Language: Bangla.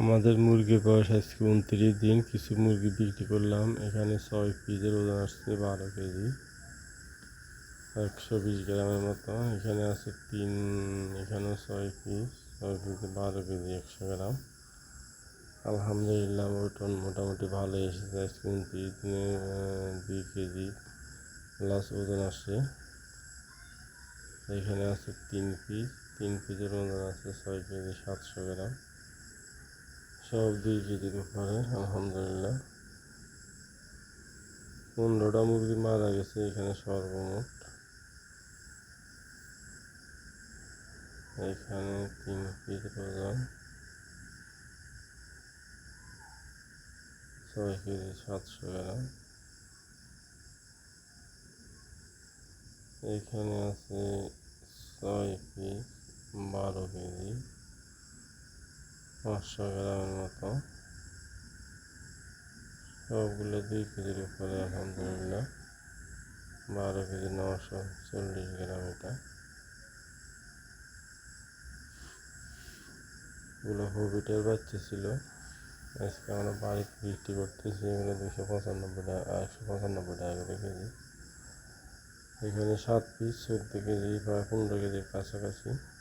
আমাদের মুরগির বয়স আজকে উনত্রিশ দিন, কিছু মুরগি বিক্রি করলাম। এখানে ছয় পিসের ওজন আসছে বারো কেজি, একশো বিশ গ্রামের মতো। এখানে আছে তিন, এখানেও ছয় পিস, ছয় পিসে বারো কেজি, একশো গ্রাম। আলহামদুলিল্লাহ ওজন মোটামুটি ভালো এসেছে আজকে উনত্রিশ দিনে দুই কেজি প্লাস ওজন আসছে। এখানে আছে তিন পিস, তিন পিসের ওজন আছে ছয় কেজি, সাতশো গ্রাম। সব দুই কেজির উপরে আলহামদুলিল্লাহ। পনেরোটা মুরগি মারা গেছে, এখানে সর্বমোট। এখানে তিন পিস ওজন। ছয় কেজি সাতশো গ্রাম। এখানে আছে ছয় পিস বারো কেজি। পাঁচশো গ্রামের মতো। সবগুলো দুই কেজির উপরে আলহামদুলিল্লাহ। বারো কেজি নশো চল্লিশ গ্রাম এটা। এগুলো হবিটের বাচ্চা ছিল। আজকে আমরা বাড়িতে বিক্রি করতেছি। এগুলো দুশো পঁচানব্বই টাকা একশো পঁচানব্বই টাকা করে কেজি। এখানে সাত পিস চোদ্দ কেজি, প্রায় পনেরো কেজির কাছাকাছি।